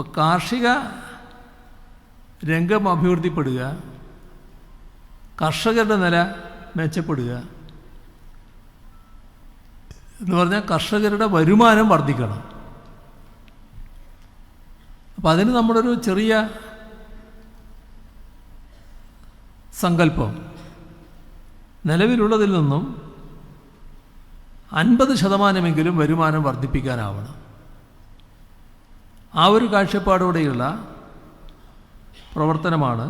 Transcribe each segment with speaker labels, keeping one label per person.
Speaker 1: അപ്പോൾ കാർഷിക രംഗം അഭിവൃദ്ധിപ്പെടുക കർഷകരുടെ നില മെച്ചപ്പെടുക എന്ന് പറഞ്ഞാൽ കർഷകരുടെ വരുമാനം വർദ്ധിക്കണം. അപ്പം അതിന് നമ്മളൊരു ചെറിയ സങ്കല്പം. നിലവിലുള്ളതിൽ നിന്നും അൻപത് ശതമാനമെങ്കിലും വരുമാനം വർദ്ധിപ്പിക്കാനാവണം. ആ ഒരു കാഴ്ചപ്പാടോടെയുള്ള പ്രവർത്തനമാണ്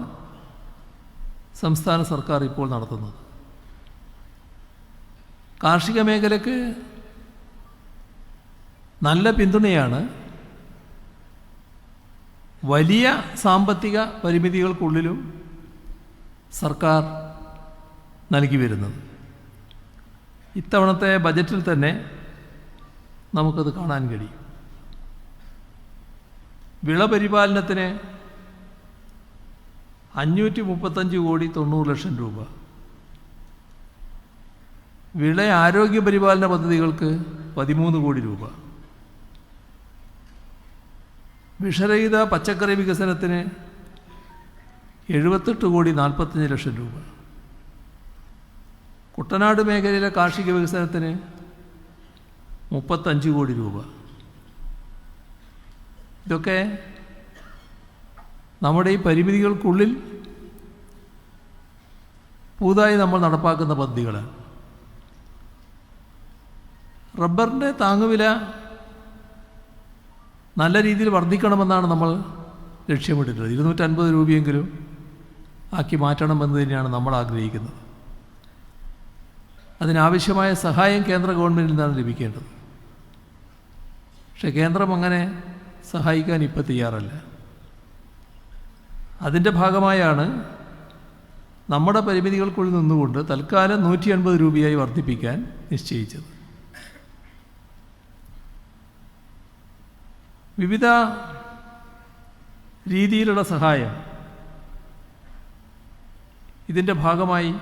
Speaker 1: സംസ്ഥാന സർക്കാർ ഇപ്പോൾ നടത്തുന്നത്. കാർഷിക മേഖലയ്ക്ക് നല്ല പിന്തുണയാണ് വലിയ സാമ്പത്തിക പരിമിതികൾക്കുള്ളിലും സർക്കാർ നൽകി വരുന്നത്. ഇത്തവണത്തെ ബജറ്റിൽ തന്നെ നമുക്കത് കാണാൻ കഴിയും. വിളപരിപാലനത്തിന് അഞ്ഞൂറ്റി മുപ്പത്തഞ്ച് കോടി തൊണ്ണൂറ് ലക്ഷം രൂപ. വിള ആരോഗ്യ പരിപാലന പദ്ധതികൾക്ക് പതിമൂന്ന് കോടി രൂപ. വിഷരഹിത പച്ചക്കറി വികസനത്തിന് എഴുപത്തെട്ട് കോടി നാൽപ്പത്തഞ്ച് ലക്ഷം രൂപ. കുട്ടനാട് മേഖലയിലെ കാർഷിക വികസനത്തിന് മുപ്പത്തഞ്ച് കോടി രൂപ. ഇതൊക്കെ നമ്മുടെ ഈ പരിമിതികൾക്കുള്ളിൽ പുതുതായി നമ്മൾ നടപ്പാക്കുന്ന പദ്ധതികളാണ് റബ്ബറിന്റെ താങ്ങുവില നല്ല രീതിയിൽ വർദ്ധിക്കണമെന്നാണ് നമ്മൾ ലക്ഷ്യമിട്ടിട്ടുള്ളത്. ഇരുന്നൂറ്റൻപത് രൂപയെങ്കിലും ആക്കി മാറ്റണമെന്ന് തന്നെയാണ് നമ്മൾ ആഗ്രഹിക്കുന്നത്. അതിനാവശ്യമായ സഹായം കേന്ദ്ര ഗവൺമെന്റിൽ നിന്നാണ് ലഭിക്കേണ്ടത്. പക്ഷേ കേന്ദ്രം അങ്ങനെ സഹായിക്കാൻ ഇപ്പം തയ്യാറല്ല. അതിന്റെ ഭാഗമായാണ് നമ്മുടെ പരിമിതികൾക്കുള്ളിൽ നിന്നുകൊണ്ട് തൽക്കാലം നൂറ്റി അൻപത് രൂപയായി വർദ്ധിപ്പിക്കാൻ നിശ്ചയിച്ചത്. വിവിധ രീതിയിലുള്ള സഹായം ഇതിന്റെ ഭാഗമായി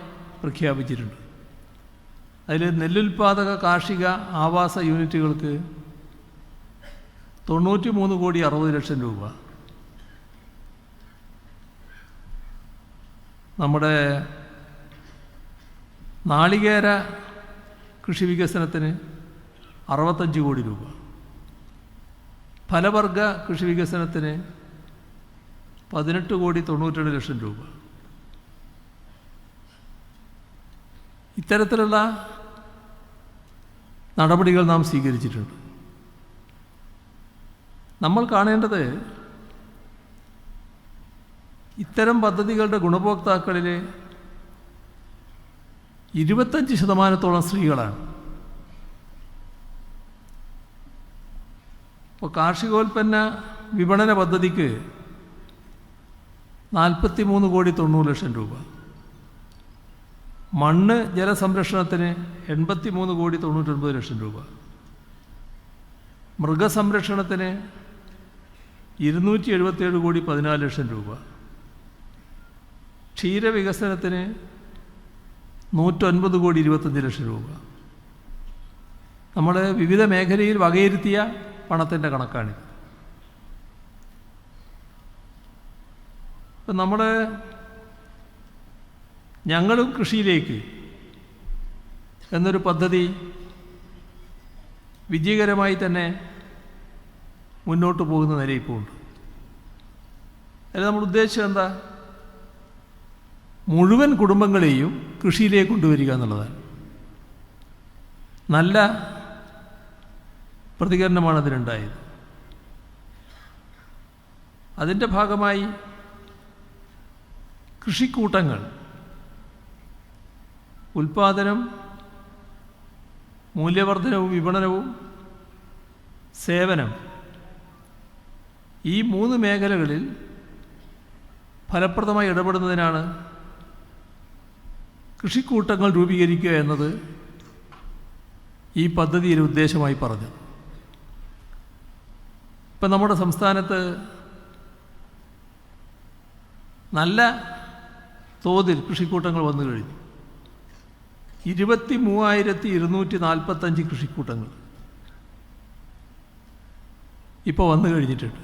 Speaker 1: പ്രഖ്യാപിച്ചിട്ടുണ്ട്. അതിൽ നെല്ലുൽപാദക കാർഷിക ആവാസ യൂണിറ്റുകൾക്ക് തൊണ്ണൂറ്റി മൂന്ന് കോടി അറുപത് ലക്ഷം രൂപ. നമ്മുടെ നാളികേര കൃഷി വികസനത്തിന് അറുപത്തഞ്ച് കോടി രൂപ. ഫലവർഗ കൃഷി വികസനത്തിന് പതിനെട്ട് കോടി തൊണ്ണൂറ്റേഴ് ലക്ഷം രൂപ. ഇത്തരത്തിലുള്ള നടപടികൾ നാം സ്വീകരിച്ചിട്ടുണ്ട്. നമ്മൾ കാണേണ്ടത് ഇത്തരം പദ്ധതികളുടെ ഗുണഭോക്താക്കളിൽ ഇരുപത്തഞ്ച് ശതമാനത്തോളം സ്ത്രീകളാണ്. ഇപ്പോൾ കാർഷികോൽപ്പന്ന വിപണന പദ്ധതിക്ക് നാൽപ്പത്തി മൂന്ന് കോടി തൊണ്ണൂറ് ലക്ഷം രൂപ. മണ്ണ് ജലസംരക്ഷണത്തിന് എൺപത്തി മൂന്ന് കോടി തൊണ്ണൂറ്റൊൻപത് ലക്ഷം രൂപ. മൃഗസംരക്ഷണത്തിന് ഇരുന്നൂറ്റി എഴുപത്തിയേഴ് കോടി പതിനാല് ലക്ഷം രൂപ. ക്ഷീരവികസനത്തിന് നൂറ്റൊൻപത് കോടി ഇരുപത്തഞ്ച് ലക്ഷം രൂപ. നമ്മൾ വിവിധ മേഖലയിൽ വകയിരുത്തിയ പണത്തിന്റെ കണക്കാണിത് ഇപ്പം നമ്മൾ ഞങ്ങളും കൃഷിയിലേക്ക് എന്നൊരു പദ്ധതി വിജയകരമായി തന്നെ മുന്നോട്ട് പോകുന്ന നില ഇപ്പോൾ ഉണ്ട്. നമ്മൾ ഉദ്ദേശിച്ചത് എന്താ? മുഴുവൻ കുടുംബങ്ങളെയും കൃഷിയിലേക്ക് കൊണ്ടുവരിക എന്നുള്ളതാണ്. നല്ല പ്രതികരണമാണ് അതിനുണ്ടായത് അതിന്റെ ഭാഗമായി കൃഷിക്കൂട്ടങ്ങൾ ഉൽപാദനം മൂല്യവർദ്ധനവും വിപണനവും സേവനം ഈ മൂന്ന് മേഖലകളിൽ ഫലപ്രദമായി ഇടപെടുന്നതിനാണ് കൃഷിക്കൂട്ടങ്ങൾ രൂപീകരിക്കുക എന്നത് ഈ പദ്ധതിയുടെ ഉദ്ദേശമായി പറഞ്ഞു ഇപ്പം നമ്മുടെ സംസ്ഥാനത്ത് നല്ല തോതിൽ കൃഷിക്കൂട്ടങ്ങൾ വന്നു കഴിഞ്ഞു. ഇരുപത്തി മൂവായിരത്തി ഇരുന്നൂറ്റി നാൽപ്പത്തഞ്ച് കൃഷിക്കൂട്ടങ്ങൾ ഇപ്പോൾ വന്നു കഴിഞ്ഞിട്ടുണ്ട്.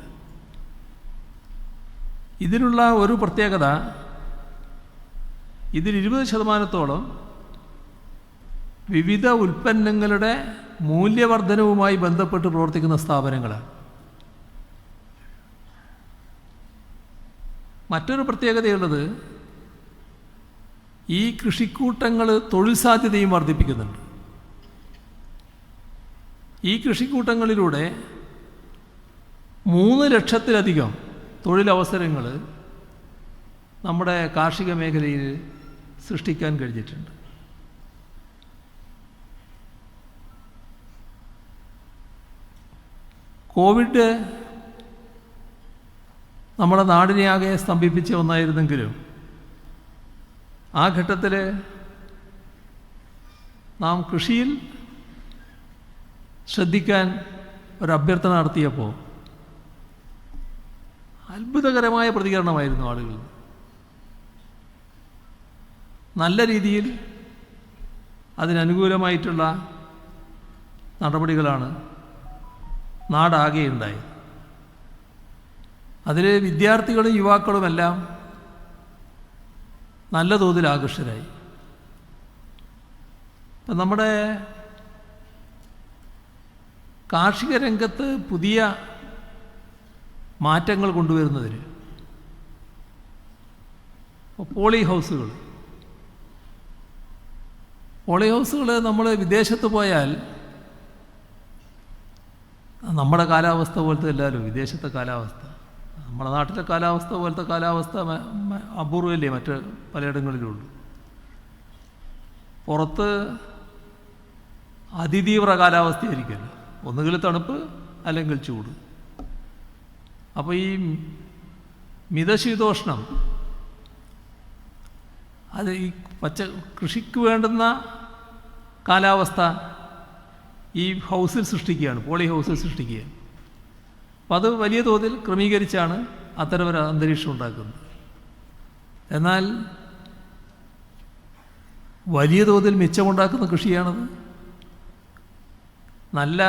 Speaker 1: ഇതിനുള്ള ഒരു പ്രത്യേകത ഇതിൽ ഇരുപത് ശതമാനത്തോളം വിവിധ ഉൽപ്പന്നങ്ങളുടെ മൂല്യവർദ്ധനവുമായി ബന്ധപ്പെട്ട് പ്രവർത്തിക്കുന്ന സ്ഥാപനങ്ങളാണ്. മറ്റൊരു പ്രത്യേകതയുള്ളത് ഈ കൃഷിക്കൂട്ടങ്ങൾ തൊഴിൽ സാധ്യതയും വർദ്ധിപ്പിക്കുന്നുണ്ട്. ഈ കൃഷിക്കൂട്ടങ്ങളിലൂടെ മൂന്ന് ലക്ഷത്തിലധികം തൊഴിലവസരങ്ങൾ നമ്മുടെ കാർഷിക മേഖലയിൽ സൃഷ്ടിക്കാൻ കഴിഞ്ഞിട്ടുണ്ട്. കോവിഡ് നമ്മുടെ നാടിനെ ആകെ സ്തംഭിപ്പിച്ച ഒന്നായിരുന്നെങ്കിലും ആ ഘട്ടത്തിൽ നാം കൃഷിയിൽ ശ്രദ്ധിക്കാൻ ഒരു അഭ്യർത്ഥന നടത്തിയപ്പോൾ അത്ഭുതകരമായ പ്രതികരണമായിരുന്നു ആളുകൾ. നല്ല രീതിയിൽ അതിനനുകൂലമായിട്ടുള്ള നടപടികളാണ് നാടാകെ ഉണ്ടായത്. അതിൽ വിദ്യാർത്ഥികളും യുവാക്കളുമെല്ലാം നല്ല തോതിൽ ആകർഷരായി ഇപ്പം നമ്മുടെ കാർഷിക രംഗത്ത് പുതിയ മാറ്റങ്ങൾ കൊണ്ടുവരുന്നതിന്. പോളി ഹൗസുകൾ പോളി ഹൗസുകൾ നമ്മൾ വിദേശത്ത് പോയാൽ നമ്മുടെ കാലാവസ്ഥ പോലത്തെ അല്ലല്ലോ വിദേശത്തെ കാലാവസ്ഥ. നമ്മുടെ നാട്ടിലെ കാലാവസ്ഥ പോലത്തെ കാലാവസ്ഥ അപൂർവമല്ലേ മറ്റ് പലയിടങ്ങളിലുള്ളൂ. പുറത്ത് അതിതീവ്ര കാലാവസ്ഥയായിരിക്കുമല്ലോ ഒന്നുകിൽ തണുപ്പ് അല്ലെങ്കിൽ ചൂട്. അപ്പോൾ ഈ മിതശീതോഷ്ണം അത് ഈ പച്ച കൃഷിക്ക് വേണ്ടുന്ന കാലാവസ്ഥ ഈ ഹൗസിൽ സൃഷ്ടിക്കുകയാണ് പോളി ഹൗസിൽ സൃഷ്ടിക്കുക അപ്പോൾ അത് വലിയ തോതിൽ ക്രമീകരിച്ചാണ് അത്തരമൊരു അന്തരീക്ഷം ഉണ്ടാക്കുന്നത്. എന്നാൽ വലിയ തോതിൽ മിച്ചമുണ്ടാക്കുന്ന കൃഷിയാണത്. നല്ല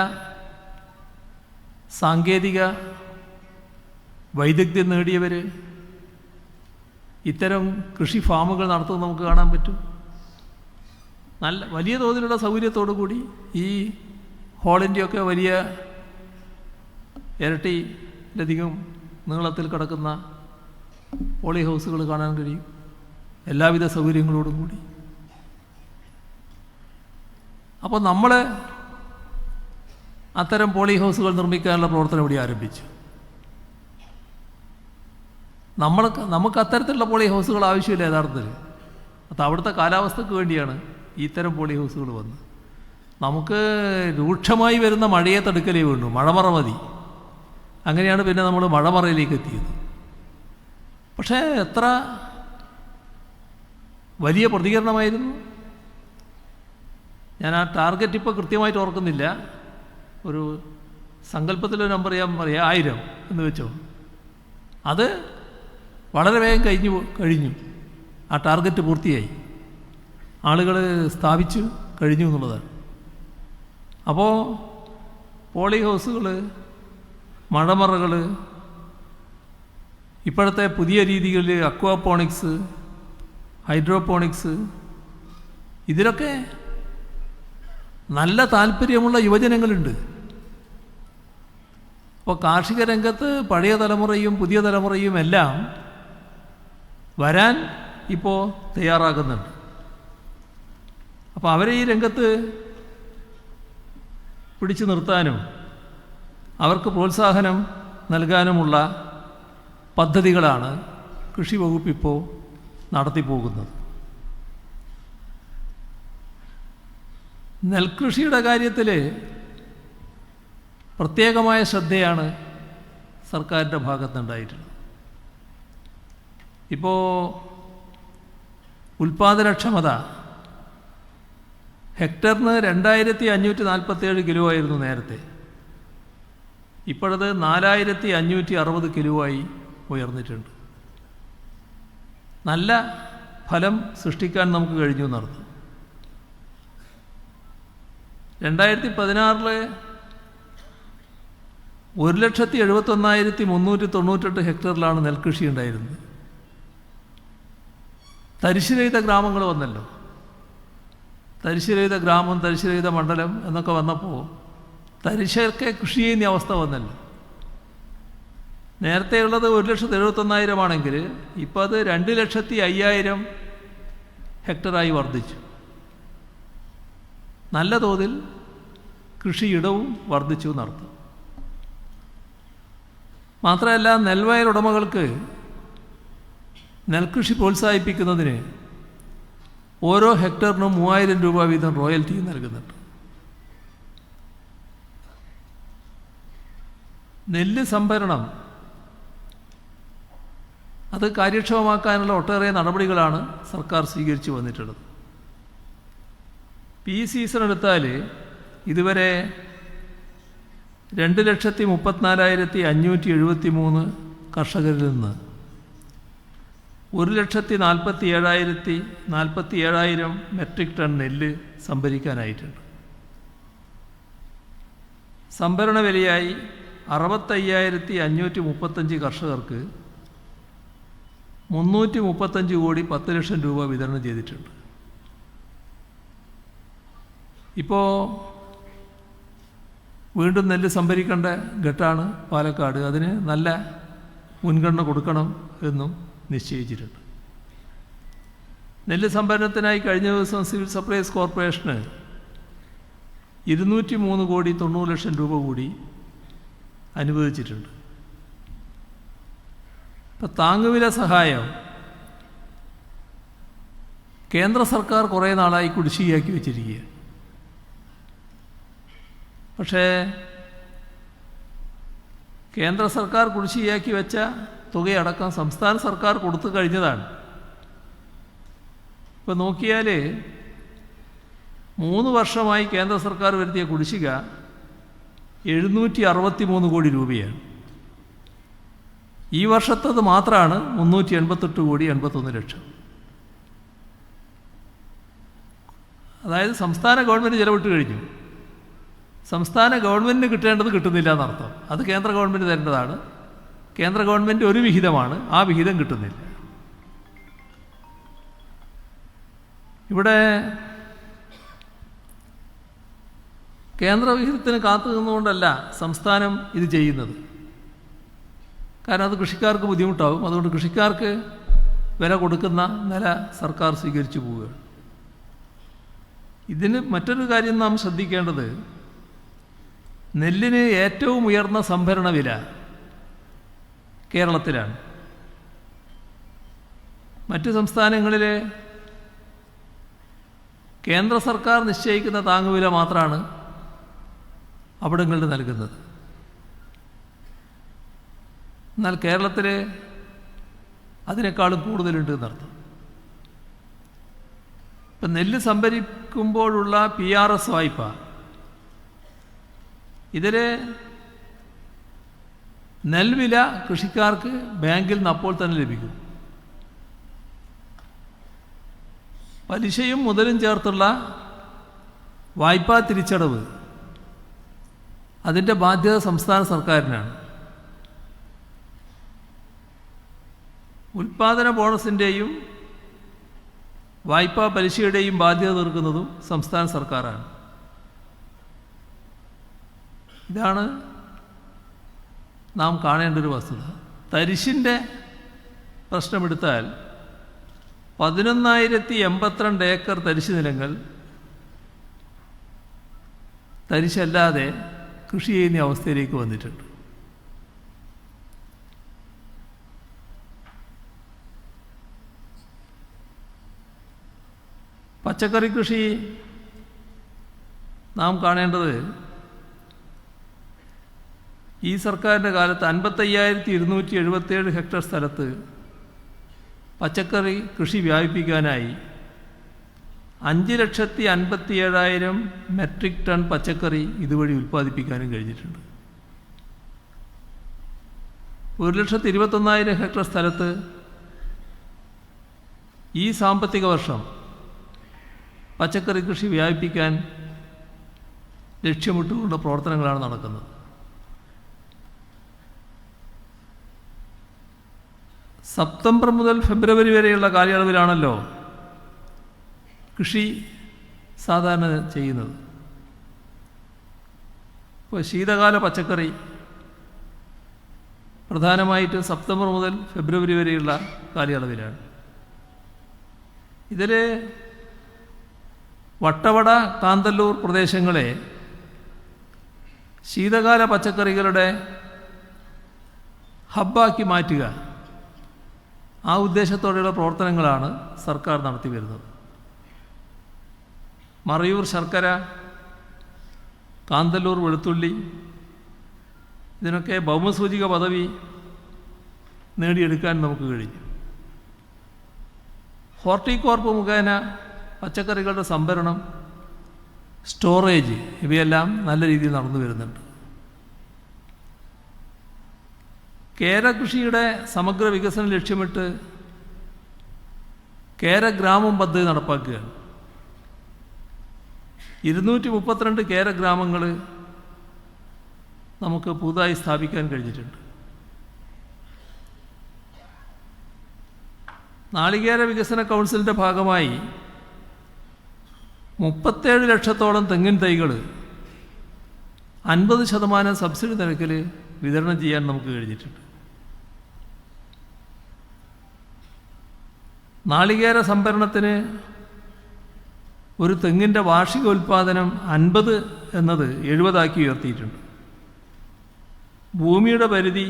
Speaker 1: സാങ്കേതിക വൈദഗ്ധ്യം നേടിയവർ ഇത്തരം കൃഷി ഫാമുകൾ നടത്തുന്നത് നമുക്ക് കാണാൻ പറ്റും. നല്ല വലിയ തോതിലുള്ള സൗകര്യത്തോടു കൂടി ഈ ഹോളിന്റെയൊക്കെ വലിയ ഇരട്ടിയിലധികം നീളത്തിൽ കിടക്കുന്ന പോളി ഹൗസുകൾ കാണാൻ കഴിയും. എല്ലാവിധ സൗകര്യങ്ങളോടും കൂടി. അപ്പോൾ നമ്മൾ അത്തരം പോളി ഹൗസുകൾ നിർമ്മിക്കാനുള്ള പ്രവർത്തനം ഇവിടെ ആരംഭിച്ചു. നമ്മൾക്ക് നമുക്ക് അത്തരത്തിലുള്ള പോളി ഹൗസുകൾ ആവശ്യമില്ല യഥാർത്ഥത്തിൽ. അത് അവിടുത്തെ കാലാവസ്ഥക്ക് വേണ്ടിയാണ് ഇത്തരം പോളി ഹൗസുകൾ വന്ന് നമുക്ക് രൂക്ഷമായി വരുന്ന മഴയെ തടുക്കലേ വേണ്ടു മഴമറ മതി. അങ്ങനെയാണ് പിന്നെ നമ്മൾ മഴമറയിലേക്ക് എത്തിയത്. പക്ഷേ എത്ര വലിയ പ്രതികരണമായിരുന്നു. ഞാൻ ആ ടാർഗറ്റ് ഇപ്പോൾ കൃത്യമായിട്ട് ഓർക്കുന്നില്ല. ഒരു സങ്കല്പത്തിലൊരു നമ്പർ ഞാൻ പറയാം ആയിരം എന്ന് വെച്ചോ. അത് വളരെ വേഗം കഴിഞ്ഞു കഴിഞ്ഞു. ആ ടാർഗറ്റ് പൂർത്തിയായി. ആളുകൾ സ്ഥാപിച്ചു കഴിഞ്ഞു എന്നുള്ളതാണ് അപ്പോൾ പോളി ഹൗസുകൾ മഴമറകൾ ഇപ്പോഴത്തെ പുതിയ രീതികളിൽ അക്വാപോണിക്സ് ഹൈഡ്രോപോണിക്സ് ഇതിലൊക്കെ നല്ല താല്പര്യമുള്ള യുവജനങ്ങളുണ്ട്. അപ്പോൾ കാർഷിക രംഗത്ത് പഴയ തലമുറയും പുതിയ തലമുറയും എല്ലാം വരാൻ ഇപ്പോൾ തയ്യാറാകുന്നുണ്ട്. അപ്പോൾ അവരെ ഈ രംഗത്ത് പിടിച്ചു നിർത്താനും അവർക്ക് പ്രോത്സാഹനം നൽകാനുമുള്ള പദ്ധതികളാണ് കൃഷി വകുപ്പ് ഇപ്പോൾ നടത്തിപ്പോകുന്നത് നെൽകൃഷിയുടെ കാര്യത്തിൽ പ്രത്യേകമായ ശ്രദ്ധയാണ് സർക്കാരിന്റെ ഭാഗത്തുനിന്നുണ്ടായിട്ടുള്ളത്. ഇപ്പോൾ ഉൽപാദനക്ഷമത ഹെക്ടറിന് രണ്ടായിരത്തി അഞ്ഞൂറ്റി നാൽപ്പത്തേഴ് കിലോ ആയിരുന്നു നേരത്തെ. ഇപ്പോഴത് നാലായിരത്തി അഞ്ഞൂറ്റി അറുപത് കിലോ ആയി ഉയർന്നിട്ടുണ്ട്. നല്ല ഫലം സൃഷ്ടിക്കാൻ നമുക്ക് കഴിഞ്ഞു എന്നർത്ഥം. രണ്ടായിരത്തി പതിനാറിൽ ഒരു ലക്ഷത്തി എഴുപത്തൊന്നായിരത്തി മുന്നൂറ്റി തൊണ്ണൂറ്റെട്ട് ഹെക്ടറിലാണ് നെൽകൃഷി ഉണ്ടായിരുന്നത് തരിശുരഹിത ഗ്രാമങ്ങൾ വന്നല്ലോ. തരിശുരഹിത ഗ്രാമം തരിശുരഹിത മണ്ഡലം എന്നൊക്കെ വന്നപ്പോൾ തരിശൊക്കെ കൃഷി ചെയ്യുന്ന അവസ്ഥ വന്നല്ലോ. നേരത്തെ ഉള്ളത് ഒരു ലക്ഷത്തി എഴുപത്തൊന്നായിരം ആണെങ്കിൽ ഇപ്പോൾ അത് രണ്ട് ലക്ഷത്തി അയ്യായിരം ഹെക്ടറായി വർദ്ധിച്ചു. നല്ല തോതിൽ കൃഷിയിടവും വർദ്ധിച്ചു എന്നർത്ഥം മാത്രമല്ല നെൽവയൽ ഉടമകൾക്ക് നെൽകൃഷി പ്രോത്സാഹിപ്പിക്കുന്നതിന് ഓരോ ഹെക്ടറിനും മൂവായിരം രൂപ വീതം റോയൽറ്റി നൽകുന്നുണ്ട്. നെല്ല് സംഭരണം അത് കാര്യക്ഷമമാക്കാനുള്ള ഒട്ടേറെ നടപടികളാണ് സർക്കാർ സ്വീകരിച്ചു വന്നിട്ടുള്ളത്. പി സീസൺ എടുത്താൽ ഇതുവരെ രണ്ട് ലക്ഷത്തി മുപ്പത്തിനാലായിരത്തി അഞ്ഞൂറ്റി എഴുപത്തി മൂന്ന് കർഷകരിൽ നിന്ന് ഒരു ലക്ഷത്തി നാൽപ്പത്തി ഏഴായിരത്തി നാൽപ്പത്തി ഏഴായിരം മെട്രിക് ടൺ നെല്ല് സംഭരിക്കാനായിട്ടുണ്ട്. സംഭരണ വിലയായി അറുപത്തയ്യായിരത്തി അഞ്ഞൂറ്റി മുപ്പത്തഞ്ച് കർഷകർക്ക് മുന്നൂറ്റി മുപ്പത്തഞ്ച് കോടി പത്ത് ലക്ഷം രൂപ വിതരണം ചെയ്തിട്ടുണ്ട്. ഇപ്പോൾ വീണ്ടും നെല്ല് സംഭരിക്കേണ്ട ഘട്ടാണ് പാലക്കാട്. അതിന് നല്ല മുൻഗണന കൊടുക്കണം എന്നും നിശ്ചയിച്ചിട്ടുണ്ട്. നെല്ല് സംഭരണത്തിനായി കഴിഞ്ഞ ദിവസം സിവിൽ സപ്ലൈസ് കോർപ്പറേഷന് ഇരുന്നൂറ്റി മൂന്ന് കോടി തൊണ്ണൂറ് ലക്ഷം രൂപ കൂടി അനുവദിച്ചിട്ടുണ്ട്. ഇപ്പം താങ്ങുവില സഹായം കേന്ദ്ര സർക്കാർ കുറേ നാളായി കുടിശ്ശികയാക്കി വെച്ചിരിക്കുക പക്ഷേ കേന്ദ്ര സർക്കാർ കുടിശ്ശികയാക്കി വെച്ച തുകയടക്കം സംസ്ഥാന സർക്കാർ കൊടുത്തു കഴിഞ്ഞതാണ്. ഇപ്പം നോക്കിയാൽ മൂന്ന് വർഷമായി കേന്ദ്ര സർക്കാർ വരുത്തിയ കുടിശ്ശിക എഴുന്നൂറ്റി അറുപത്തി മൂന്ന് കോടി രൂപയാണ്. ഈ വർഷത്തത് മാത്രമാണ് മുന്നൂറ്റി എൺപത്തെട്ട് കോടി എൺപത്തൊന്ന് ലക്ഷം. അതായത് സംസ്ഥാന ഗവൺമെന്റ് ചിലവിട്ട് കഴിഞ്ഞു. സംസ്ഥാന ഗവൺമെന്റിന് കിട്ടേണ്ടത് കിട്ടുന്നില്ല എന്നർത്ഥം. അത് കേന്ദ്ര ഗവൺമെന്റ് തരേണ്ടതാണ്. കേന്ദ്ര ഗവൺമെന്റ് ഒരു വിഹിതമാണ്. ആ വിഹിതം കിട്ടുന്നില്ല. ഇവിടെ കേന്ദ്ര വിഹിതത്തിന് കാത്തു നിന്നുകൊണ്ടല്ല സംസ്ഥാനം ഇത് ചെയ്യുന്നത്. കാരണം അത് കൃഷിക്കാർക്ക് ബുദ്ധിമുട്ടാവും. അതുകൊണ്ട് കൃഷിക്കാർക്ക് വില കൊടുക്കുന്ന നില സർക്കാർ സ്വീകരിച്ചു പോവുകയാണ്. ഇതിന് മറ്റൊരു കാര്യം നാം ശ്രദ്ധിക്കേണ്ടത്. നെല്ലിന് ഏറ്റവും ഉയർന്ന സംഭരണ വില കേരളത്തിലാണ്. മറ്റു സംസ്ഥാനങ്ങളിലെ കേന്ദ്ര സർക്കാർ നിശ്ചയിക്കുന്ന താങ്ങുവില മാത്രമാണ് അവിടങ്ങളിൽ നൽകുന്നത്. എന്നാൽ കേരളത്തിൽ അതിനേക്കാളും കൂടുതലുണ്ട് എന്നർത്ഥം. ഇപ്പം നെല്ല് സംഭരിക്കുമ്പോഴുള്ള പി ആർ എസ് വായ്പ ഇതിൽ നെൽവില കൃഷിക്കാർക്ക് ബാങ്കിൽ നിന്ന് അപ്പോൾ തന്നെ ലഭിക്കും. പലിശയും മുതലും ചേർത്തുള്ള വായ്പാ തിരിച്ചടവ് അതിന്റെ ബാധ്യത സംസ്ഥാന സർക്കാരിനാണ്. ഉൽപാദന ബോണസിന്റെയും വായ്പാ പലിശയുടെയും ബാധ്യത തീർക്കുന്നതും സംസ്ഥാന സർക്കാരാണ്. ഇതാണ് നാം കാണേണ്ട ഒരു വസ്തുത. തരിശിന്റെ പ്രശ്നമെടുത്താൽ പതിനൊന്നായിരത്തി എൺപത്തിരണ്ട് ഏക്കർ തരിശ് നിലങ്ങൾ തരിശല്ലാതെ കൃഷി ചെയ്യുന്ന അവസ്ഥയിലേക്ക് വന്നിട്ടുണ്ട്. പച്ചക്കറി കൃഷി നാം കാണേണ്ടത് ഈ സർക്കാരിന്റെ കാലത്ത് അൻപത്തയ്യായിരത്തി ഇരുന്നൂറ്റി എഴുപത്തേഴ് ഹെക്ടർ സ്ഥലത്ത് പച്ചക്കറി കൃഷി വ്യാപിപ്പിക്കാനായി അഞ്ച് ലക്ഷത്തി അൻപത്തി ഏഴായിരം മെട്രിക് ടൺ പച്ചക്കറി ഇതുവഴി ഉൽപ്പാദിപ്പിക്കാനും കഴിഞ്ഞിട്ടുണ്ട്. ഒരു ലക്ഷത്തി ഇരുപത്തൊന്നായിരം ഹെക്ടർ സ്ഥലത്ത് ഈ സാമ്പത്തിക വർഷം പച്ചക്കറി കൃഷി വ്യാപിപ്പിക്കാൻ ലക്ഷ്യമിട്ടുകൊണ്ട് പ്രവർത്തനങ്ങളാണ് നടക്കുന്നത്. സെപ്റ്റംബർ മുതൽ ഫെബ്രുവരി വരെയുള്ള കാലയളവിലാണല്ലോ കൃഷി സാധാരണ ചെയ്യുന്നത്. ഇപ്പോൾ ശീതകാല പച്ചക്കറി പ്രധാനമായിട്ട് സെപ്റ്റംബർ മുതൽ ഫെബ്രുവരി വരെയുള്ള കാലയളവിലാണ്. ഇതിൽ വട്ടവട കാന്തല്ലൂർ പ്രദേശങ്ങളെ ശീതകാല പച്ചക്കറികളുടെ ഹബ്ബാക്കി മാറ്റുക. ആ ഉദ്ദേശത്തോടെയുള്ള പ്രവർത്തനങ്ങളാണ് സർക്കാർ നടത്തി വരുന്നത് മറയൂർ ശർക്കര കാന്തല്ലൂർ വെളുത്തുള്ളി ഇതിനൊക്കെ ഭൗമസൂചിക പദവി നേടിയെടുക്കാൻ നമുക്ക് കഴിഞ്ഞു. ഹോർട്ടികോർപ്പ് മുഖേന പച്ചക്കറികളുടെ സംഭരണം സ്റ്റോറേജ് ഇവയെല്ലാം നല്ല രീതിയിൽ നടന്നു വരുന്നുണ്ട് കേര കൃഷിയുടെ സമഗ്ര വികസനം ലക്ഷ്യമിട്ട് കേരഗ്രാമം പദ്ധതി നടപ്പാക്കുകയാണ്. ഇരുന്നൂറ്റി മുപ്പത്തിരണ്ട് കേരഗ്രാമങ്ങൾ നമുക്ക് പുതുതായി സ്ഥാപിക്കാൻ കഴിഞ്ഞിട്ടുണ്ട്. നാളികേര വികസന കൗൺസിലിന്റെ ഭാഗമായി മുപ്പത്തേഴ് ലക്ഷത്തോളം തെങ്ങിൻ തൈകൾ അൻപത് ശതമാനം സബ്സിഡി നിരക്കിൽ വിതരണം ചെയ്യാൻ നമുക്ക് കഴിഞ്ഞിട്ടുണ്ട്. നാളികേര സംഭരണത്തിന് ഒരു തെങ്ങിന്റെ വാർഷിക ഉൽപ്പാദനം അൻപത് എന്നത് എഴുപതാക്കി ഉയർത്തിയിട്ടുണ്ട്. ഭൂമിയുടെ പരിധി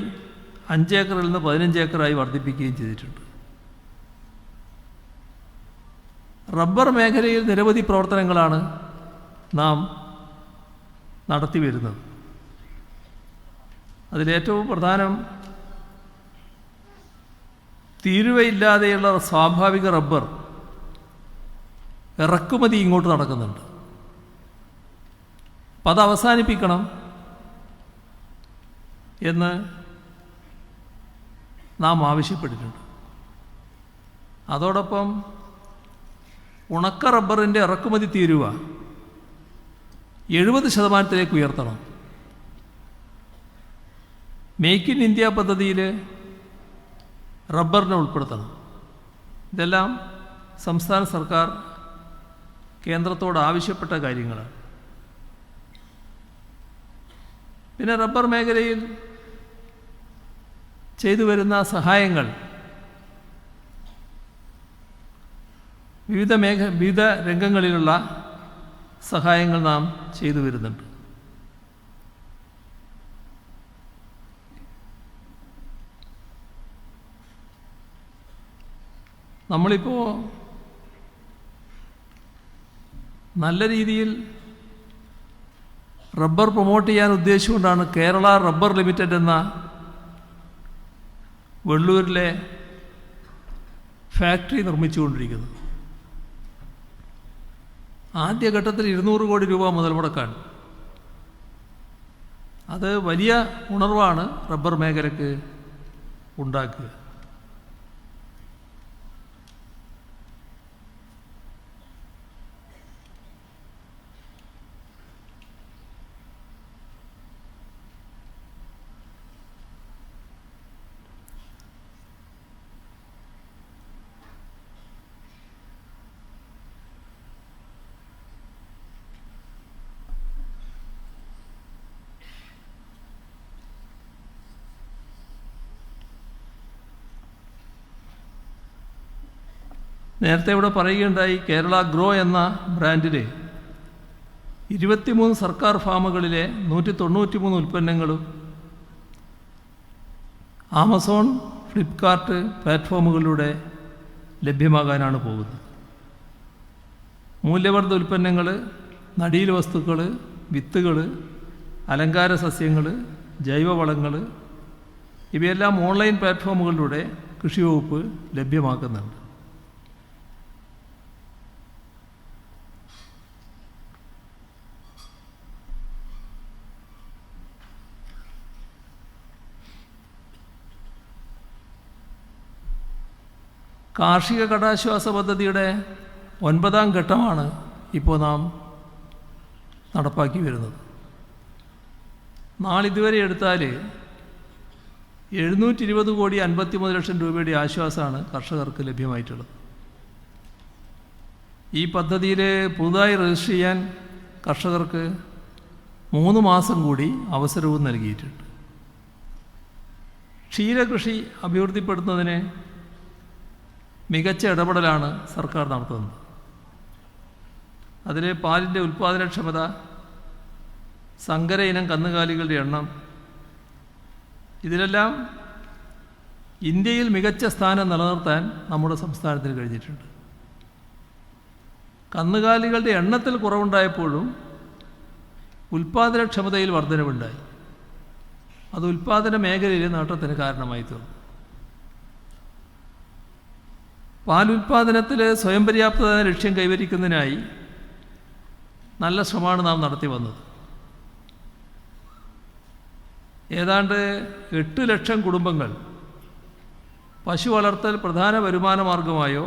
Speaker 1: അഞ്ചേക്കറിൽ നിന്ന് പതിനഞ്ച് ഏക്കറായി വർദ്ധിപ്പിക്കുകയും ചെയ്തിട്ടുണ്ട്. റബ്ബർ മേഖലയിൽ നിരവധി പ്രവർത്തനങ്ങളാണ് നാം നടത്തി വരുന്നത് അതിലേറ്റവും പ്രധാനം തീരുവയില്ലാതെയുള്ള സ്വാഭാവിക റബ്ബർ ഇറക്കുമതി ഇങ്ങോട്ട് നടക്കുന്നുണ്ട്. അപ്പം അത് അവസാനിപ്പിക്കണം എന്ന് നാം ആവശ്യപ്പെട്ടിട്ടുണ്ട്. അതോടൊപ്പം ഉണക്ക റബ്ബറിന്റെ ഇറക്കുമതി തീരുവ എഴുപത് ശതമാനത്തിലേക്ക് ഉയർത്തണം. മേക്ക് ഇൻ ഇന്ത്യ പദ്ധതിയിൽ റബ്ബറിനെ ഉൾപ്പെടുത്തണം. ഇതെല്ലാം സംസ്ഥാന സർക്കാർ കേന്ദ്രത്തോട് ആവശ്യപ്പെട്ട കാര്യങ്ങളാണ്. പിന്നെ റബ്ബർ മേഖലയിൽ ചെയ്തു വരുന്ന സഹായങ്ങൾ. വിവിധ മേഖ വിവിധ രംഗങ്ങളിലുള്ള സഹായങ്ങൾ നാം ചെയ്തു വരുന്നുണ്ട്. നമ്മളിപ്പോൾ നല്ല രീതിയിൽ റബ്ബർ പ്രൊമോട്ട് ചെയ്യാൻ ഉദ്ദേശിച്ചുകൊണ്ടാണ് കേരള റബ്ബർ ലിമിറ്റഡ് എന്ന വെള്ളൂരിലെ ഫാക്ടറി നിർമ്മിച്ചുകൊണ്ടിരിക്കുന്നത്. ആദ്യഘട്ടത്തിൽ ഇരുന്നൂറ് കോടി രൂപ മുതൽ മുടക്കാണ് അത് വലിയ ഉണർവാണ് റബ്ബർ മേഖലയ്ക്ക് ഉണ്ടാക്കുക. നേരത്തെ ഇവിടെ പറയുകയുണ്ടായി കേരള ഗ്രോ എന്ന ബ്രാൻഡിലെ ഇരുപത്തിമൂന്ന് സർക്കാർ ഫാമുകളിലെ നൂറ്റി തൊണ്ണൂറ്റി മൂന്ന് ഉൽപ്പന്നങ്ങളും ആമസോൺ ഫ്ലിപ്കാർട്ട് പ്ലാറ്റ്ഫോമുകളിലൂടെ ലഭ്യമാകാനാണ് പോകുന്നത്. മൂല്യവർദ്ധ ഉൽപ്പന്നങ്ങൾ നടീൽ വസ്തുക്കൾ വിത്തുകൾ അലങ്കാര സസ്യങ്ങൾ ജൈവവളങ്ങൾ ഇവയെല്ലാം ഓൺലൈൻ പ്ലാറ്റ്ഫോമുകളിലൂടെ കൃഷി വകുപ്പ് ലഭ്യമാക്കുന്നുണ്ട്. കാർഷിക കടാശ്വാസ പദ്ധതിയുടെ ഒൻപതാം ഘട്ടമാണ് ഇപ്പോൾ നാം നടപ്പാക്കി വരുന്നത്. നാളിതുവരെ എടുത്താൽ എഴുന്നൂറ്റി ഇരുപത് കോടി അൻപത്തിമൂന്ന് ലക്ഷം രൂപയുടെ ആശ്വാസമാണ് കർഷകർക്ക് ലഭ്യമായിട്ടുള്ളത്. ഈ പദ്ധതിയിൽ പുതുതായി രജിസ്റ്റർ ചെയ്യാൻ കർഷകർക്ക് മൂന്ന് മാസം കൂടി അവസരവും നൽകിയിട്ടുണ്ട്. ക്ഷീരകൃഷി അഭിവൃദ്ധിപ്പെടുത്തുന്നതിന് മികച്ച ഇടപെടലാണ് സർക്കാർ നടത്തുന്നത്. അതിലെ പാലിന്റെ ഉൽപ്പാദനക്ഷമത സങ്കര ഇനം കന്നുകാലികളുടെ എണ്ണം ഇതിലെല്ലാം ഇന്ത്യയിൽ മികച്ച സ്ഥാനം നിലനിർത്താൻ നമ്മുടെ സംസ്ഥാനത്തിന് കഴിഞ്ഞിട്ടുണ്ട്. കന്നുകാലികളുടെ എണ്ണത്തിൽ കുറവുണ്ടായപ്പോഴും ഉൽപ്പാദനക്ഷമതയിൽ വർധനവുണ്ടായി. അത് ഉൽപ്പാദന മേഖലയിൽ നേട്ടത്തിന് കാരണമായി തീർന്നു. പാലുൽപാദനത്തിൽ സ്വയം പര്യാപ്തത ലക്ഷ്യം കൈവരിക്കുന്നതിനായി നല്ല ശ്രമമാണ് നാം നടത്തി വന്നത്. ഏതാണ്ട് എട്ട് ലക്ഷം കുടുംബങ്ങൾ പശു വളർത്തൽ പ്രധാന വരുമാന മാർഗമായോ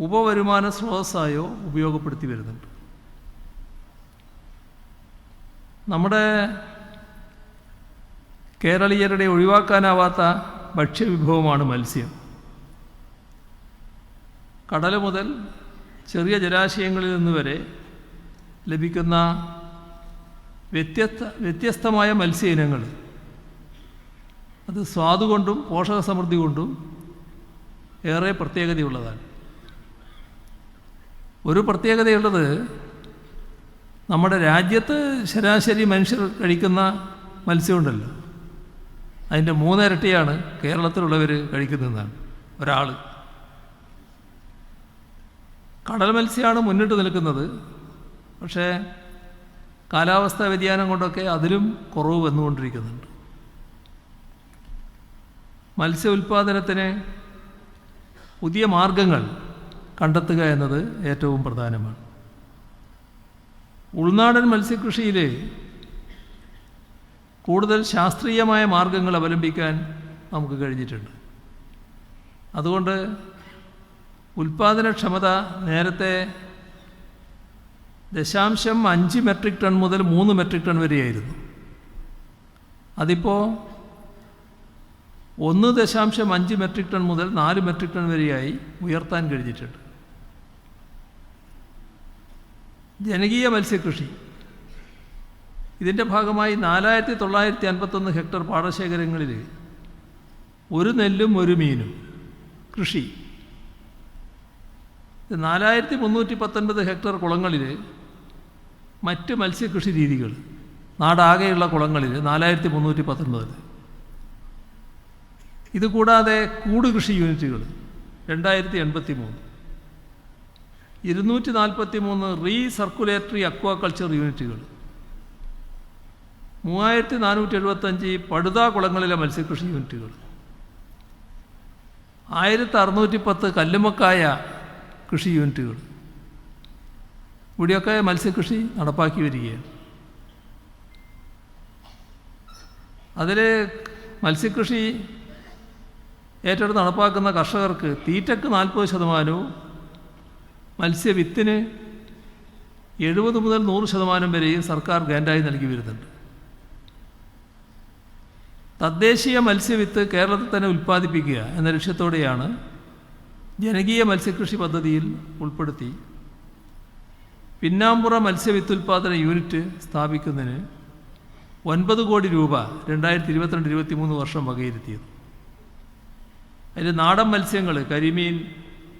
Speaker 1: ഉപവരുമാന സ്രോതസ്സായോ ഉപയോഗപ്പെടുത്തി വരുന്നുണ്ട്. നമ്മുടെ കേരളീയരുടെ ഒഴിവാക്കാനാവാത്ത ഭക്ഷ്യവിഭവമാണ് മത്സ്യം. കടൽ മുതൽ ചെറിയ ജലാശയങ്ങളിൽ നിന്ന് വരെ ലഭിക്കുന്ന വ്യത്യസ്ത വ്യത്യസ്തമായ മത്സ്യ ഇനങ്ങൾ അത് സ്വാദുകൊണ്ടും പോഷക സമൃദ്ധി കൊണ്ടും ഏറെ പ്രത്യേകതയുള്ളതാണ്. ഒരു പ്രത്യേകതയുള്ളത് നമ്മുടെ രാജ്യത്ത് ശരാശരി മനുഷ്യർ കഴിക്കുന്ന മത്സ്യമുണ്ടല്ലോ. അതിന്റെ മൂന്നിരട്ടിയാണ് കേരളത്തിലുള്ളവർ കഴിക്കുന്നതെന്നാണ്. ഒരാൾ കടൽ മത്സ്യമാണ് മുന്നിട്ട് നിൽക്കുന്നത്. പക്ഷേ കാലാവസ്ഥാ വ്യതിയാനം കൊണ്ടൊക്കെ അതിലും കുറവ് വന്നുകൊണ്ടിരിക്കുന്നുണ്ട്. മത്സ്യ ഉൽപ്പാദനത്തിന് പുതിയ മാർഗങ്ങൾ കണ്ടെത്തുക എന്നത് ഏറ്റവും പ്രധാനമാണ്. ഉൾനാടൻ മത്സ്യകൃഷിയിൽ കൂടുതൽ ശാസ്ത്രീയമായ മാർഗങ്ങൾ അവലംബിക്കാൻ നമുക്ക് കഴിഞ്ഞിട്ടുണ്ട്. അതുകൊണ്ട് ഉൽപാദനക്ഷമത നേരത്തെ ദശാംശം അഞ്ച് മെട്രിക് ടൺ മുതൽ മൂന്ന് മെട്രിക് ടൺ വരെയായിരുന്നു. അതിപ്പോൾ ഒന്ന് ദശാംശം അഞ്ച് മെട്രിക് ടൺ മുതൽ നാല് മെട്രിക് ടൺ വരെയായി ഉയർത്താൻ കഴിഞ്ഞിട്ടുണ്ട്. ജനകീയ മത്സ്യകൃഷി. ഇതിന്റെ ഭാഗമായി നാലായിരത്തി തൊള്ളായിരത്തി അൻപത്തൊന്ന് ഹെക്ടർ പാടശേഖരങ്ങളിൽ ഒരു നെല്ലും ഒരു മീനും കൃഷി. നാലായിരത്തി മുന്നൂറ്റി പത്തൊൻപത് ഹെക്ടർ കുളങ്ങളിൽ മറ്റ് മത്സ്യകൃഷി രീതികൾ നാടാകെയുള്ള കുളങ്ങളിൽ നാലായിരത്തി മുന്നൂറ്റി പത്തൊൻപതിൽ ഇതുകൂടാതെ കൂട് കൃഷി യൂണിറ്റുകൾ രണ്ടായിരത്തി എൺപത്തി മൂന്ന് ഇരുന്നൂറ്റി നാൽപ്പത്തി മൂന്ന് റീസർക്കുലേറ്ററി അക്വാകൾച്ചർ യൂണിറ്റുകൾ മൂവായിരത്തി നാനൂറ്റി എഴുപത്തഞ്ച് പടുതാ കുളങ്ങളിലെ മത്സ്യകൃഷി യൂണിറ്റുകൾ ആയിരത്തി അറുന്നൂറ്റി പത്ത് കല്ലുമക്കായ കൃഷി യൂണിറ്റുകൾ. ഇവിടെയൊക്കെ മത്സ്യകൃഷി നടപ്പാക്കി വരികയാണ്. അതിൽ മത്സ്യകൃഷി ഏറ്റെടുത്ത് നടപ്പാക്കുന്ന കർഷകർക്ക് തീറ്റക്ക് നാൽപ്പത് ശതമാനവും മത്സ്യവിത്തിന് എഴുപത് മുതൽ നൂറ് ശതമാനം വരെയും സർക്കാർ ഗ്രാൻഡായി നൽകി വരുന്നുണ്ട്. തദ്ദേശീയ മത്സ്യവിത്ത് കേരളത്തിൽ തന്നെ ഉൽപ്പാദിപ്പിക്കുക എന്ന ലക്ഷ്യത്തോടെയാണ് ജനകീയ മത്സ്യകൃഷി പദ്ധതിയിൽ ഉൾപ്പെടുത്തി പിന്നാമ്പുറ മത്സ്യവിത്തുൽപാദന യൂണിറ്റ് സ്ഥാപിക്കുന്നതിന് ഒൻപത് കോടി രൂപ രണ്ടായിരത്തി ഇരുപത്തിരണ്ട് ഇരുപത്തി മൂന്ന് വർഷം വകയിരുത്തിയത്. അതിൽ നാടൻ മത്സ്യങ്ങൾ കരിമീൻ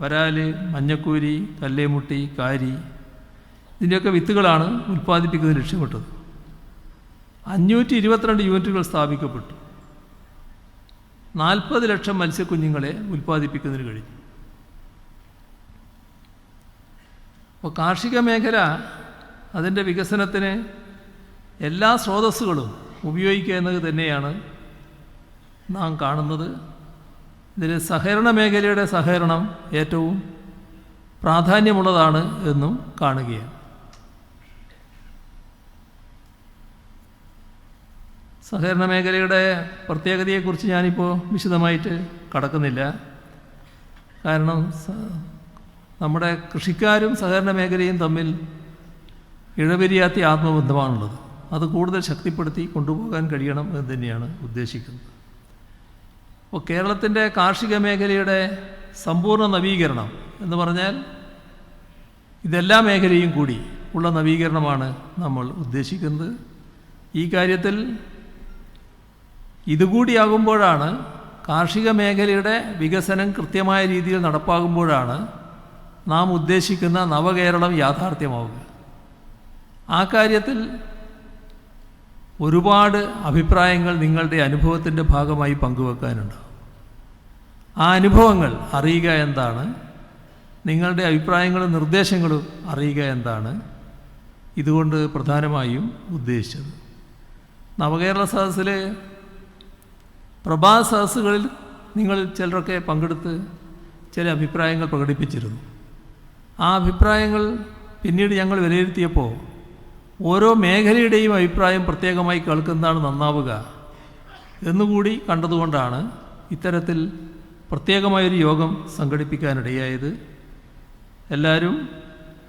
Speaker 1: വരാൽ മഞ്ഞക്കൂരി കല്ലേമുട്ടി കാരി ഇതിന്റെയൊക്കെ വിത്തുകളാണ് ഉൽപ്പാദിപ്പിക്കുന്നത് ലക്ഷ്യമിട്ടത് അഞ്ഞൂറ്റി ഇരുപത്തിരണ്ട് യൂണിറ്റുകൾ സ്ഥാപിക്കപ്പെട്ടു. നാൽപ്പത് ലക്ഷം മത്സ്യക്കുഞ്ഞുങ്ങളെ ഉൽപ്പാദിപ്പിക്കുന്നതിന് കഴിഞ്ഞു. അപ്പോൾ കാർഷിക മേഖല അതിന്റെ വികസനത്തിന് എല്ലാ സ്രോതസ്സുകളും ഉപയോഗിക്കുക എന്നത് തന്നെയാണ് നാം കാണുന്നത്. ഇതിൽ സഹകരണ മേഖലയുടെ സഹകരണം ഏറ്റവും പ്രാധാന്യമുള്ളതാണ് എന്നും കാണുകയാണ്. സഹകരണ മേഖലയുടെ പ്രത്യേകതയെക്കുറിച്ച് ഞാനിപ്പോൾ വിശദമായിട്ട് കടക്കുന്നില്ല. കാരണം നമ്മുടെ കൃഷിക്കാരും സഹകരണ മേഖലയും തമ്മിൽ ഇഴപിരിയാത്ത ആത്മബന്ധമാണുള്ളത്. അത് കൂടുതൽ ശക്തിപ്പെടുത്തി കൊണ്ടുപോകാൻ കഴിയണം എന്ന് തന്നെയാണ് ഉദ്ദേശിക്കുന്നത്. അപ്പോൾ കേരളത്തിന്റെ കാർഷിക മേഖലയുടെ സമ്പൂർണ നവീകരണം എന്ന് പറഞ്ഞാൽ ഇതെല്ലാ മേഖലയും കൂടി ഉള്ള നവീകരണമാണ് നമ്മൾ ഉദ്ദേശിക്കുന്നത്. ഈ കാര്യത്തിൽ ഇതുകൂടിയാകുമ്പോഴാണ് കാർഷിക മേഖലയുടെ വികസനം കൃത്യമായ രീതിയിൽ നടപ്പാകുമ്പോഴാണ് നാം ഉദ്ദേശിക്കുന്ന നവകേരളം യാഥാർത്ഥ്യമാവുക. ആ കാര്യത്തിൽ ഒരുപാട് അഭിപ്രായങ്ങൾ നിങ്ങളുടെ അനുഭവത്തിന്റെ ഭാഗമായി പങ്കുവെക്കാനുണ്ട് ആ അനുഭവങ്ങൾ അറിയുക എന്താണ്? നിങ്ങളുടെ അഭിപ്രായങ്ങളും നിർദ്ദേശങ്ങളും അറിയുക എന്താണ്? ഇതുകൊണ്ട് പ്രധാനമായും ഉദ്ദേശിച്ചത്. നവകേരള സദസ്സിൽ പ്രഭാത സദസ്സുകളിൽ നിങ്ങൾ ചിലരൊക്കെ പങ്കെടുത്ത് ചില അഭിപ്രായങ്ങൾ പ്രകടിപ്പിച്ചിരുന്നു. ആ അഭിപ്രായങ്ങൾ പിന്നീട് ഞങ്ങൾ വിലയിരുത്തിയപ്പോൾ ഓരോ മേഖലയുടെയും അഭിപ്രായം പ്രത്യേകമായി കേൾക്കുന്നതാണ് നന്നാവുക എന്നുകൂടി കണ്ടതുകൊണ്ടാണ് ഇത്തരത്തിൽ പ്രത്യേകമായൊരു യോഗം സംഘടിപ്പിക്കാനിടയായത്. എല്ലാവരും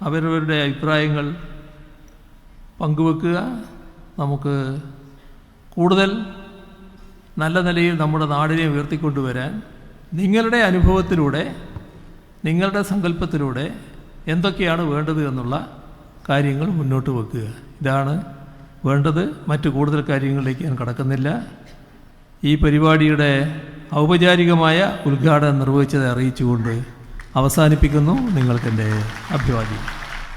Speaker 1: അവരവരുടെ അഭിപ്രായങ്ങൾ പങ്കുവെക്കുക. നമുക്ക് കൂടുതൽ നല്ല നിലയിൽ നമ്മുടെ നാടിനെ ഉയർത്തിക്കൊണ്ടുവരാൻ നിങ്ങളുടെ അനുഭവത്തിലൂടെ നിങ്ങളുടെ സങ്കല്പത്തിലൂടെ എന്തൊക്കെയാണ് വേണ്ടത് എന്നുള്ള കാര്യങ്ങൾ മുന്നോട്ട് വെക്കുക. ഇതാണ് വേണ്ടത്. മറ്റു കൂടുതൽ കാര്യങ്ങളിലേക്ക് ഞാൻ കടക്കുന്നില്ല. ഈ പരിപാടിയുടെ ഔപചാരികമായ ഉദ്ഘാടനം നിർവഹിച്ചത് അറിയിച്ചുകൊണ്ട് അവസാനിപ്പിക്കുന്നു. നിങ്ങൾക്കെന്റെ അഭിവാദ്യം.